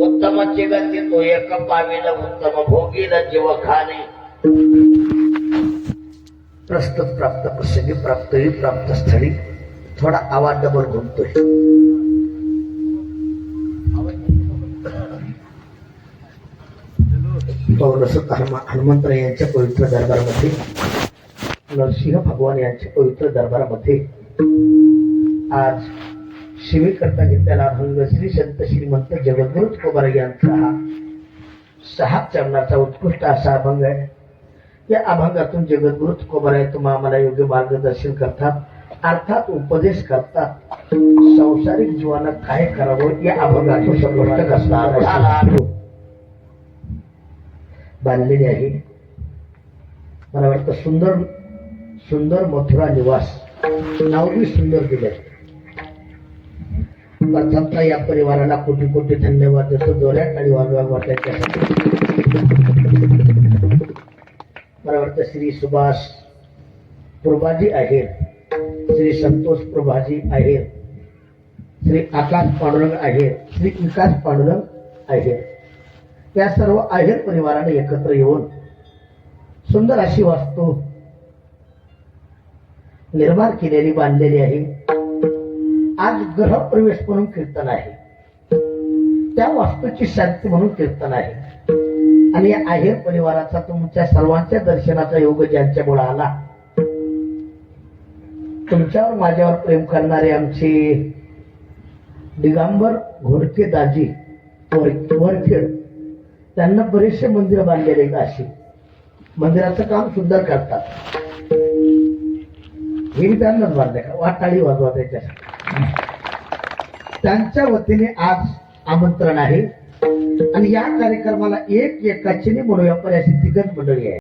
उत्तम तो एक उत्तम जीव खाने। प्रस्तुत प्राप्त प्रसंगी प्राप्त ही प्राप्त स्थळी थोडा आवाज डबल घुमतोय हनुमंत हनुमंतराव यांच्या पवित्र दरबारमध्ये नरसिंह भगवान यांच्या पवित्र दरबारामध्ये आज शिवीकरता घेतलेला अभंग श्री संत श्रीमंत जगद्गुरु तुकोबार यांचा हा सहा चरणाचा उत्कृष्ट असा अभंग आहे. या अभंगातून जगद्गुरु तुकोबार आहे तुम्हा आम्हाला योग्य मार्गदर्शन करतात अर्थात उपदेश करतात. संसारिक जीवनात काय करावं या अभंगातून समजत असणार बांधलेली आहे. मला वाटतं सुंदर सुंदर मथुरा निवास. नावही सुंदर दिले प्रथमता या परिवाराला कोटी कोटी धन्यवाद देतो. जोऱ्यात आणि वाजवा वाटायच्यासाठी मला वाटतं श्री सुभाष प्रभाजी आहेर. श्री संतोष प्रभाजी आहेर. श्री आकाश पांडुरंग आहेर. श्री विकास पांडुरंग आहेर. त्या सर्व आहेर परिवाराने एकत्र येऊन सुंदर अशी वास्तू निर्माण केलेली बांधलेली आहे. आज ग्रहप्रवेश म्हणून कीर्तन आहे. त्या वास्तूची शांती म्हणून कीर्तन आहे. आणि आहेर परिवाराचा तुमच्या सर्वांच्या दर्शनाचा योग ज्यांच्यामुळे आला. तुमच्यावर माझ्यावर प्रेम करणारे आमचे दिगंबर घोडके दाजी वरखेड त्यांना बरेचसे मंदिर बांधलेले आहेत अशी. मंदिराचं काम सुंदर करतात. हे बांधले का? वाटाळी वाजवा त्याच्यासाठी त्यांच्या वतीने आज आमंत्रण आहे. आणि या कार्यक्रमाला एक एकाची म्हणूया पण अशी तिघत मंडळी आहे